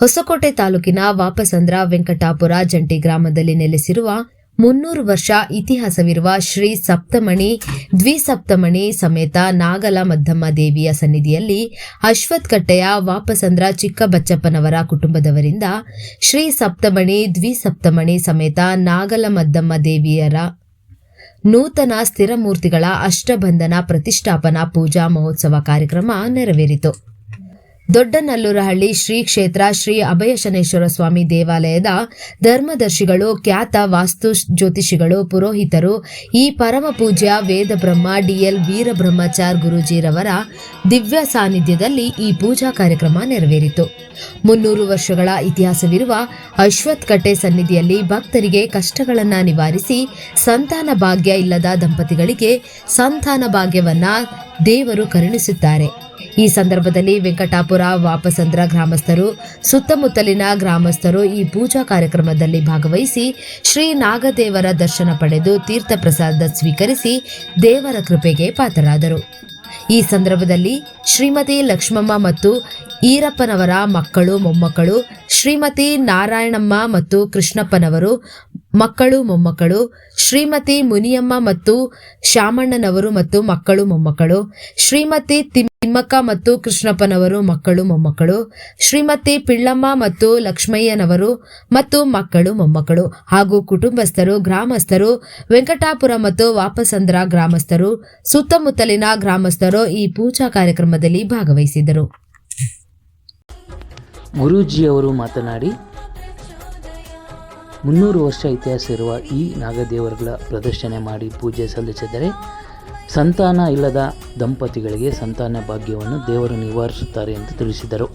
ಹೊಸಕೋಟೆ ತಾಲೂಕಿನ ವಾಪಸಂದ್ರ ವೆಂಕಟಾಪುರ ಜಂಟಿ ಗ್ರಾಮದಲ್ಲಿ ನೆಲೆಸಿರುವ ಮುನ್ನೂರು ವರ್ಷ ಇತಿಹಾಸವಿರುವ ಶ್ರೀ ಸಪ್ತಮಣಿ, ದ್ವಿಸಪ್ತಮಣಿ ಸಮೇತ ನಾಗಲ ಮದ್ದಮ್ಮ ದೇವಿಯ ಸನ್ನಿಧಿಯಲ್ಲಿ ಅಶ್ವತ್ಕಟ್ಟೆಯ ವಾಪಸಂದ್ರ ಚಿಕ್ಕಬಚ್ಚಪ್ಪನವರ ಕುಟುಂಬದವರಿಂದ ಶ್ರೀ ಸಪ್ತಮಣಿ, ದ್ವಿಸಪ್ತಮಣಿ ಸಮೇತ ನಾಗಲ ಮದ್ದಮ್ಮ ದೇವಿಯರ ನೂತನ ಸ್ಥಿರಮೂರ್ತಿಗಳ ಅಷ್ಟಬಂಧನ ಪ್ರತಿಷ್ಠಾಪನಾ ಪೂಜಾ ಮಹೋತ್ಸವ ಕಾರ್ಯಕ್ರಮ ನೆರವೇರಿತು. ದೊಡ್ಡನಲ್ಲೂರಹಳ್ಳಿ ಶ್ರೀ ಕ್ಷೇತ್ರ ಶ್ರೀ ಅಭಯಶನೇಶ್ವರ ಸ್ವಾಮಿ ದೇವಾಲಯದ ಧರ್ಮದರ್ಶಿಗಳು, ಖ್ಯಾತ ವಾಸ್ತು ಜ್ಯೋತಿಷಿಗಳು ಪುರೋಹಿತರು, ಈ ಪರಮ ಪೂಜ್ಯ ವೇದ ಬ್ರಹ್ಮ ಡಿಎಲ್ ವೀರಬ್ರಹ್ಮಚಾರ್ ಗುರೂಜಿರವರ ದಿವ್ಯ ಸಾನ್ನಿಧ್ಯದಲ್ಲಿ ಈ ಪೂಜಾ ಕಾರ್ಯಕ್ರಮ ನೆರವೇರಿತು. ಮುನ್ನೂರು ವರ್ಷಗಳ ಇತಿಹಾಸವಿರುವ ಅಶ್ವತ್ ಕಟ್ಟೆ ಸನ್ನಿಧಿಯಲ್ಲಿ ಭಕ್ತರಿಗೆ ಕಷ್ಟಗಳನ್ನು ನಿವಾರಿಸಿ ಸಂತಾನ ಭಾಗ್ಯ ಇಲ್ಲದ ದಂಪತಿಗಳಿಗೆ ಸಂತಾನ ಭಾಗ್ಯವನ್ನ ದೇವರು ಕರುಣಿಸುತ್ತಾರೆ. ಈ ಸಂದರ್ಭದಲ್ಲಿ ವೆಂಕಟಾಪುರ ವಾಪಸಂದ್ರ ಗ್ರಾಮಸ್ಥರು, ಸುತ್ತಮುತ್ತಲಿನ ಗ್ರಾಮಸ್ಥರು ಈ ಪೂಜಾ ಕಾರ್ಯಕ್ರಮದಲ್ಲಿ ಭಾಗವಹಿಸಿ ಶ್ರೀ ನಾಗದೇವರ ದರ್ಶನ ಪಡೆದು ತೀರ್ಥ ಪ್ರಸಾದ ಸ್ವೀಕರಿಸಿ ದೇವರ ಕೃಪೆಗೆ ಪಾತ್ರರಾದರು. ಈ ಸಂದರ್ಭದಲ್ಲಿ ಶ್ರೀಮತಿ ಲಕ್ಷ್ಮಮ್ಮ ಮತ್ತು ಈರಪ್ಪನವರ ಮಕ್ಕಳು, ಮೊಮ್ಮಕ್ಕಳು, ಶ್ರೀಮತಿ ನಾರಾಯಣಮ್ಮ ಮತ್ತು ಕೃಷ್ಣಪ್ಪನವರು, ಮಕ್ಕಳು, ಮೊಮ್ಮಕ್ಕಳು, ಶ್ರೀಮತಿ ಮುನಿಯಮ್ಮ ಮತ್ತು ಶಾಮಣ್ಣನವರು ಮತ್ತು ಮಕ್ಕಳು, ಮೊಮ್ಮಕ್ಕಳು, ಶ್ರೀಮತಿ ತಿಮ್ಮಕ್ಕ ಮತ್ತು ಕೃಷ್ಣಪ್ಪನವರು ಮಕ್ಕಳು, ಮೊಮ್ಮಕ್ಕಳು, ಶ್ರೀಮತಿ ಪಿಳ್ಳಮ್ಮ ಮತ್ತು ಲಕ್ಷ್ಮಯ್ಯನವರು ಮತ್ತು ಮಕ್ಕಳು, ಮೊಮ್ಮಕ್ಕಳು. ಹಾಗೂ ಕುಟುಂಬಸ್ಥರು, ಗ್ರಾಮಸ್ಥರು, ವೆಂಕಟಾಪುರ ಮತ್ತು ವಾಪಸಂದ್ರ ಗ್ರಾಮಸ್ಥರು, ಸುತ್ತಮುತ್ತಲಿನ ಗ್ರಾಮಸ್ಥರು ಈ ಪೂಜಾ ಕಾರ್ಯಕ್ರಮದಲ್ಲಿ ಭಾಗವಹಿಸಿದರು ಗುರೂಜಿಯವರು ಮಾತನಾಡಿ, ಮುನ್ನೂರು ವರ್ಷ ಇತಿಹಾಸ ಇರುವ ಈ ನಾಗದೇವರುಗಳ ಪ್ರದರ್ಶನ ಮಾಡಿ ಪೂಜೆ ಸಲ್ಲಿಸಿದರೆ ಸಂತಾನ ಇಲ್ಲದ ದಂಪತಿಗಳಿಗೆ ಸಂತಾನ ಭಾಗ್ಯವನ್ನು ದೇವರು ನಿವಾರಿಸುತ್ತಾರೆ ಎಂದು ತಿಳಿಸಿದರು.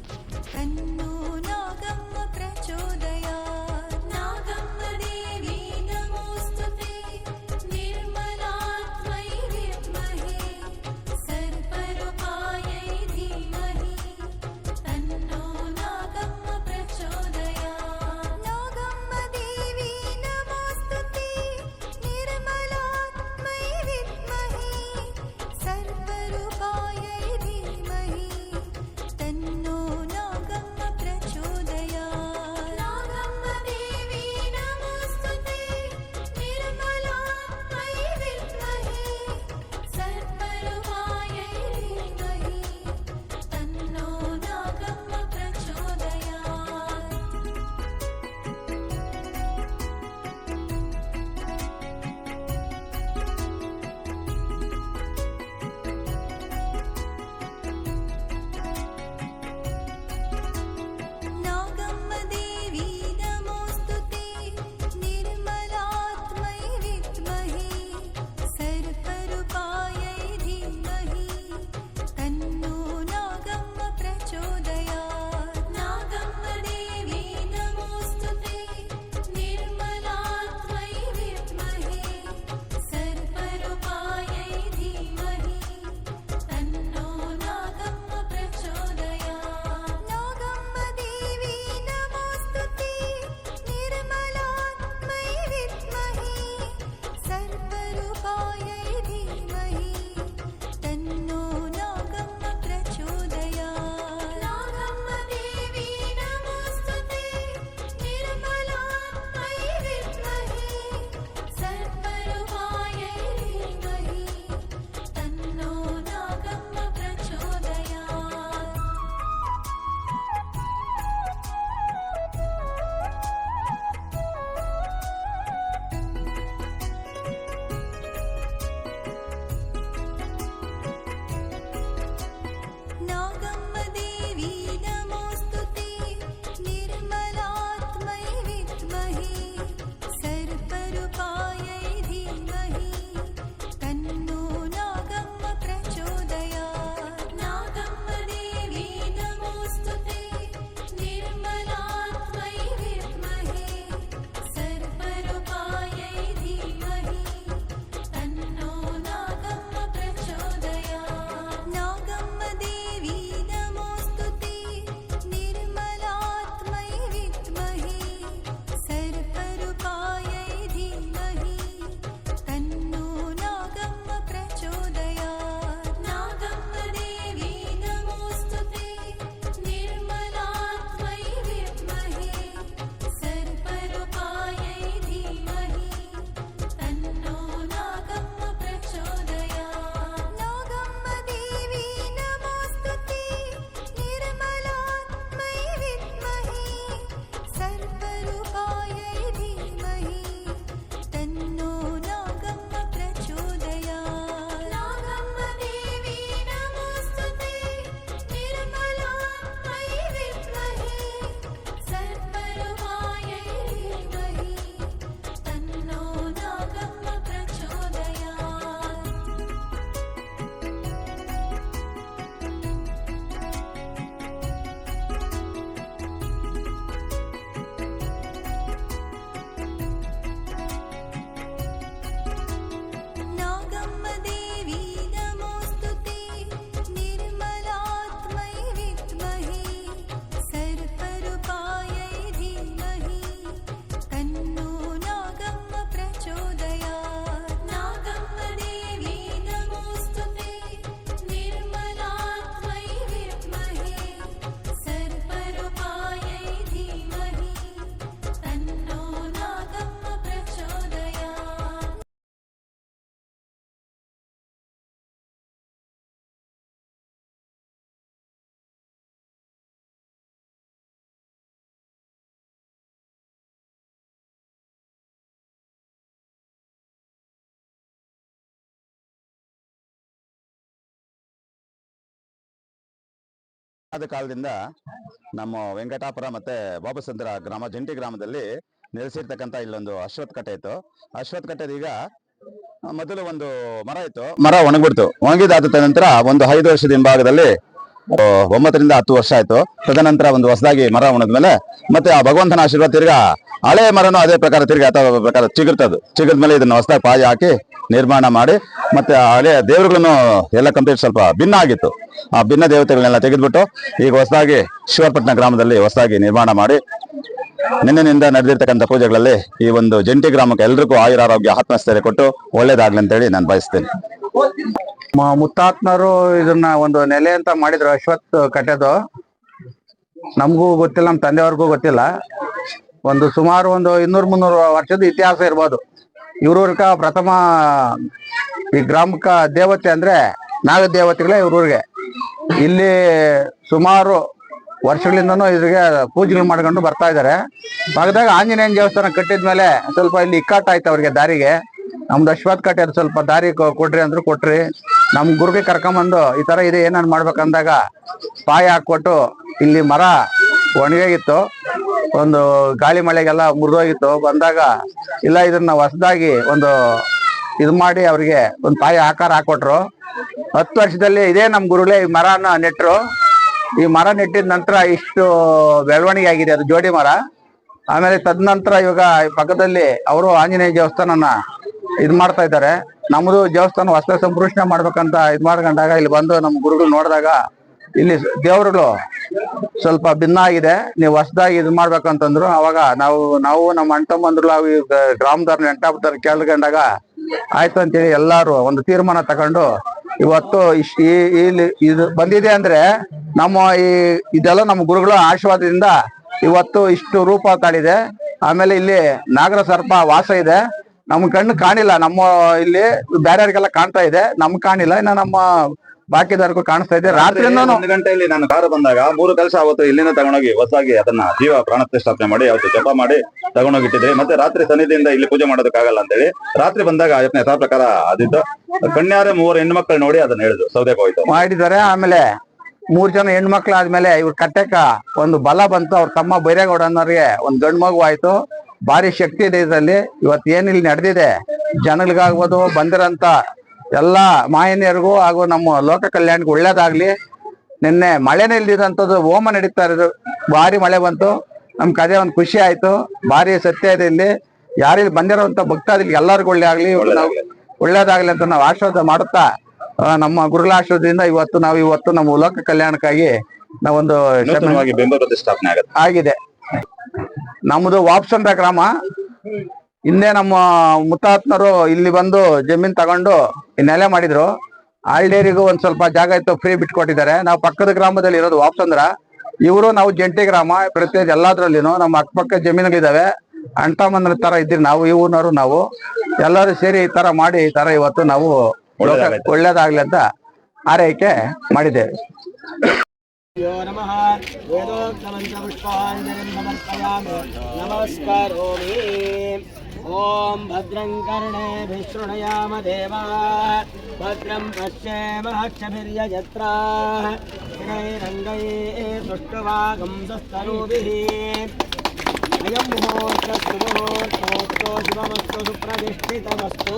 ಆದ ಕಾಲದಿಂದ ನಮ್ಮ ವೆಂಕಟಾಪುರ ಮತ್ತೆ ಬಾಬಸಂದ್ರ ಗ್ರಾಮ, ಜಂಟಿ ಗ್ರಾಮದಲ್ಲಿ ನೆಲೆಸಿರ್ತಕ್ಕಂಥ ಇಲ್ಲೊಂದು ಅಶ್ವತ್ ಕಟ್ಟೆ ಇತ್ತು. ಅಶ್ವತ್ ಕಟ್ಟೆದ ಈಗ ಮೊದಲು ಒಂದು ಮರ ಇತ್ತು. ಮರ ಒಣಗಿಬಿಡ್ತು. ಒಣಗಿದಾದ ನಂತರ ಒಂದು ಐದು ವರ್ಷದ ಹಿಂಭಾಗದಲ್ಲಿ ಒಂಬತ್ತರಿಂದ ಹತ್ತು ವರ್ಷ ಆಯ್ತು. ತದನಂತರ ಒಂದು ಹೊಸದಾಗಿ ಮರ ಒಣದ್ಮೇಲೆ ಮತ್ತೆ ಆ ಭಗವಂತನ ಆಶೀರ್ವಾದ ತಿರ್ಗಾ ಹಳೆ ಮರನು ಅದೇ ಪ್ರಕಾರ ತಿರ್ಗಾ ಪ್ರಕಾರ ಚಿಗುರ್ತದ್ದು ಚಿಗುರ್ದ ಮೇಲೆ ಇದನ್ನ ಹೊಸದಾಗಿ ಪಾಯಿ ಹಾಕಿ ನಿರ್ಮಾಣ ಮಾಡಿ ಮತ್ತೆ ಹಳೆ ದೇವರುಗಳನ್ನು ಎಲ್ಲ ಕಂಪ್ಲೀಟ್ ಸ್ವಲ್ಪ ಭಿನ್ನ ಆಗಿತ್ತು. ಆ ಭಿನ್ನ ದೇವತೆಗಳನ್ನೆಲ್ಲ ತೆಗೆದುಬಿಟ್ಟು ಈಗ ಹೊಸದಾಗಿ ಶಿವಪಟ್ಟಣ ಗ್ರಾಮದಲ್ಲಿ ಹೊಸದಾಗಿ ನಿರ್ಮಾಣ ಮಾಡಿ ನಿನ್ನೆನಿಂದ ನಡೆದಿರ್ತಕ್ಕಂಥ ಪೂಜೆಗಳಲ್ಲಿ ಈ ಒಂದು ಜಂಟಿ ಗ್ರಾಮಕ್ಕೆ ಎಲ್ರಿಗೂ ಆಯುರಾರೋಗ್ಯ, ಆತ್ಮಸ್ಥೈರ್ಯ ಕೊಟ್ಟು ಒಳ್ಳೇದಾಗ್ಲಿ ಅಂತೇಳಿ ನಾನು ಬಯಸ್ತೇನೆ. ಮುತ್ತಾತ್ಮರು ಇದನ್ನ ಒಂದು ನೆಲೆ ಅಂತ ಮಾಡಿದ್ರು ಅಶ್ವತ್ ಕಟ್ಟೆದು. ನಮಗೂ ಗೊತ್ತಿಲ್ಲ ನಮ್ಮ ತಂದೆಯವ್ರಿಗೂ ಗೊತ್ತಿಲ್ಲ. ಒಂದು ಸುಮಾರು ಒಂದು ಇನ್ನೂರು ಮುನ್ನೂರು ವರ್ಷದ ಇತಿಹಾಸ ಇರ್ಬೋದು. ಇವ್ರೂರ್ಕ ಪ್ರಥಮ ಈ ಗ್ರಾಮಕ್ಕ ದೇವತೆ ಅಂದ್ರೆ ನಾಗ ದೇವತೆಗಳೇ ಇವ್ರೂರಿಗೆ. ಇಲ್ಲಿ ಸುಮಾರು ವರ್ಷಗಳಿಂದನೂ ಇದ್ರಿಗೆ ಪೂಜೆಗಳು ಮಾಡ್ಕೊಂಡು ಬರ್ತಾ ಇದ್ದಾರೆ. ಭಾಗದಾಗ ಆಂಜನೇಯನ ದೇವಸ್ಥಾನ ಕಟ್ಟಿದ್ಮೇಲೆ ಸ್ವಲ್ಪ ಇಲ್ಲಿ ಇಕ್ಕಟ್ಟಾಯ್ತು ಅವ್ರಿಗೆ ದಾರಿಗೆ. ನಮ್ದು ಅಶ್ವತ್ ಕಟ್ಟೆ ಅದು ಸ್ವಲ್ಪ ದಾರಿ ಕೊಡ್ರಿ ಅಂದ್ರು ಕೊಟ್ರಿ. ನಮ್ ಗುರುಗೆ ಕರ್ಕೊಂಬಂದು ಈ ತರ ಇದೆ ಏನಾನ್ ಮಾಡ್ಬೇಕಂದಾಗ ಪಾಯ ಹಾಕ್ಕೊಟ್ಟು ಇಲ್ಲಿ ಮರ ಒಣಗಿತ್ತು ಒಂದು ಗಾಳಿ ಮಳೆಗೆಲ್ಲ ಮುರಿದೋಗಿತ್ತು ಬಂದಾಗ ಇಲ್ಲ, ಇದನ್ನ ಹೊಸದಾಗಿ ಒಂದು ಇದು ಮಾಡಿ ಅವ್ರಿಗೆ ಒಂದು ತಾಯಿ ಆಕಾರ ಹಾಕೊಟ್ರು. ಹತ್ತು ವರ್ಷದಲ್ಲಿ ಇದೇ ನಮ್ಮ ಗುರುಗಳೇ ಈ ಮರನ ನೆಟ್ಟರು ಈ ಮರ ನೆಟ್ಟಿದ ನಂತರ ಇಷ್ಟು ಬೆಳವಣಿಗೆ ಆಗಿದೆ, ಅದು ಜೋಡಿ ಮರ. ಆಮೇಲೆ ತದನಂತರ ಇವಾಗ ಪಕ್ಕದಲ್ಲಿ ಅವರು ಆಂಜನೇಯ ದೇವಸ್ಥಾನನ ಇದ್ ಮಾಡ್ತಾ ಇದ್ದಾರೆ. ನಮ್ಮದು ದೇವಸ್ಥಾನ ಹೊಸ ಸಂಪೃಷ್ಣೆ ಮಾಡ್ಬೇಕಂತ ಇದ್ ಮಾಡ್ಕೊಂಡಾಗ ಇಲ್ಲಿ ಬಂದು ನಮ್ಮ ಗುರುಗಳು ನೋಡಿದಾಗ ಇಲ್ಲಿ ದೇವರುಗಳು ಸ್ವಲ್ಪ ಭಿನ್ನ ಆಗಿದೆ. ನೀವು ಹೊಸದಾಗಿ ಇದು ಮಾಡ್ಬೇಕಂತಂದ್ರು ಅವಾಗ ನಾವು ನಾವು ನಮ್ಮ ಅಣ್ಣ ತಮ್ಮಂದ್ರು ನಾವು ಈ ಗ್ರಾಮದವ್ರ ನೆಂಟಾಪುತ್ತರ ಕೇಳ್ಕೊಂಡಾಗ ಆಯ್ತು ಅಂತೇಳಿ ಎಲ್ಲಾರು ಒಂದು ತೀರ್ಮಾನ ತಗೊಂಡು ಇವತ್ತು ಈ, ಇಲ್ಲಿ ಇದು ಬಂದಿದೆ ಅಂದ್ರೆ ನಮ್ಮ ಈ, ಇದೆಲ್ಲ ನಮ್ಮ ಗುರುಗಳ ಆಶೀರ್ವಾದದಿಂದ ಇವತ್ತು ಇಷ್ಟು ರೂಪ ತಾಳಿದೆ ಆಮೇಲೆ ಇಲ್ಲಿ ನಾಗರ ಸರ್ಪ ವಾಸ ಇದೆ. ನಮ್ ಕಣ್ಣು ಕಾಣಿಲ್ಲ. ನಮ್ಮ ಇಲ್ಲಿ ಬೇರೆಯವ್ರಿಗೆಲ್ಲ ಕಾಣ್ತಾ ಇದೆ. ನಮ್ ಕಾಣಿಲ್ಲ. ಇನ್ನ ನಮ್ಮ ಬಾಕಿದವ್ರಿಗೂ ಕಾಣಿಸ್ತಾ ಇದೆ. ರಾತ್ರಿ ಒಂದು ಗಂಟೆಯಲ್ಲಿ ನಾನು ಕಾರು ಬಂದಾಗ ಮೂರು ಕೆಲಸ ಅವತ್ತು ಇಲ್ಲಿಂದ ತಗೊಂಡೋಗಿ ಹೊಸಾಗಿ ಅದನ್ನ ಜೀವ ಪ್ರಾಣ ಪ್ರತಿಷ್ಠಾಪನೆ ಮಾಡಿ ಅವತ್ತು ಜಪ ಮಾಡಿ ತಗೊಂಡೋಗಿಟ್ಟಿದ್ರಿ ಮತ್ತೆ ರಾತ್ರಿ ಸನ್ನಿಧಿಯಿಂದ ಇಲ್ಲಿ ಪೂಜೆ ಮಾಡೋದಕ್ಕಾಗಲ್ಲ ಅಂತೇಳಿ ರಾತ್ರಿ ಬಂದಾಗ ಯತ್ನ ಯಥಾ ಪ್ರಕಾರ ಆದಿತ್ತು. ಕನ್ಯಾರೆ ಮೂವರು ಹೆಣ್ಮಕ್ಳು ನೋಡಿ ಅದನ್ನ ಹೇಳಿದ್ರು. ಸೌದೆ ಹೋಯ್ತು. ಮಾಡಿದ್ದಾರೆ. ಆಮೇಲೆ ಮೂರ್ ಜನ ಹೆಣ್ಮಕ್ಳು ಆದ್ಮೇಲೆ ಇವ್ರ ಕಟ್ಟೆಕ ಒಂದು ಬಲ ಬಂತು. ಅವ್ರ ತಮ್ಮ ಬೈರೇಗೌಡ ಅನ್ನೋರಿಗೆ ಒಂದ್ ಗಂಡ್ ಮಗು ಆಯ್ತು. ಭಾರಿ ಶಕ್ತಿ ಇದೆ ಇದರಲ್ಲಿ. ಇವತ್ತು ಏನಿಲ್ಲಿ ನಡೆದಿದೆ? ಜನಗಳಿಗಾಗ್ಬೋದು ಬಂದಿರಂತ ಎಲ್ಲಾ ಮಾಯನಿಯರಿಗೂ ಹಾಗೂ ನಮ್ಮ ಲೋಕ ಕಲ್ಯಾಣಕ್ಕೆ ಒಳ್ಳೇದಾಗ್ಲಿ. ನಿನ್ನೆ ಮಳೆನೇ ಇಲ್ದಿದಂಥದ್ದು ಹೋಮ ನಡೀತಾ ಇರೋದು. ಭಾರಿ ಮಳೆ ಬಂತು. ನಮ್ಗೆ ಅದೇ ಒಂದು ಖುಷಿ ಆಯ್ತು. ಭಾರಿ ಸತ್ಯ ಇದೆ ಇಲ್ಲಿ. ಯಾರಿಲ್ಲಿ ಬಂದಿರೋಂಥ ಭಕ್ತಾದಿಗಳಿಗೆ ಎಲ್ಲರಿಗೂ ಒಳ್ಳೆ ಆಗ್ಲಿ. ನಾವು ಒಳ್ಳೇದಾಗ್ಲಿ ಅಂತ ನಾವು ಆಶೀರ್ವಾದ ಮಾಡುತ್ತಾ ನಮ್ಮ ಗುರುಗಳ ಆಶೀರ್ವಾದದಿಂದ ಇವತ್ತು ನಾವು ಇವತ್ತು ನಮ್ಮ ಲೋಕ ಕಲ್ಯಾಣಕ್ಕಾಗಿ ನಾವೊಂದು ಆಗಿದೆ. ನಮ್ಮದು ವಾಪ್ಸಂದ್ರ ಗ್ರಾಮ. ಹಿಂದೆ ನಮ್ಮ ಮುತ್ತಾತ್ನರು ಇಲ್ಲಿ ಬಂದು ಜಮೀನ್ ತಗೊಂಡು ಈ ನೆಲೆ ಮಾಡಿದ್ರು ಆಳ್ಡೇರಿಗೂ ಒಂದ್ ಸ್ವಲ್ಪ ಜಾಗ ಇತ್ತು ಫ್ರೀ ಬಿಟ್ಕೊಟ್ಟಿದ್ದಾರೆ ನಾವು ಪಕ್ಕದ ಗ್ರಾಮದಲ್ಲಿ ಇರೋದು ವಾಪ್ಸಂದ್ರ ಇವರು ನಾವು ಜಂಟಿ ಗ್ರಾಮ ಪ್ರತಿ ಎಲ್ಲಾದ್ರಲ್ಲಿನೂ ನಮ್ಮ ಅಕ್ಕಪಕ್ಕ ಜಮೀನುಗಳಿದಾವೆ ಅಣ್ತಮ್ಮನ ತರ ಇದ್ದೀರಿ ನಾವು ಈ ಊರಿನವರು ನಾವು ಎಲ್ಲರೂ ಸೇರಿ ಈ ತರ ಮಾಡಿ ಈ ತರ ಇವತ್ತು ನಾವು ಒಳ್ಳೇದಾಗೈತೆ. ಒಳ್ಳೇದಾಗ್ಲಿ ಅಂತ ಆರೈಕೆ ಮಾಡಿದ್ದೇವೆ यो नमः वेदोक्तमन्त्रपुष्पाञ्जलिं समर्पयामि नमस्करोमि ॐ भद्रं कर्णेभिः शृणुयाम देवा भद्रं पश्येमहक्षभिर्यजत्राः स्थिरैरङ्गैः सुष्ठुवागं सस्तनूभिः अयं मुहूर्तस्तु मुहूर्तोऽस्तु शिवमस्तु सुप्रतिष्ठितमस्तु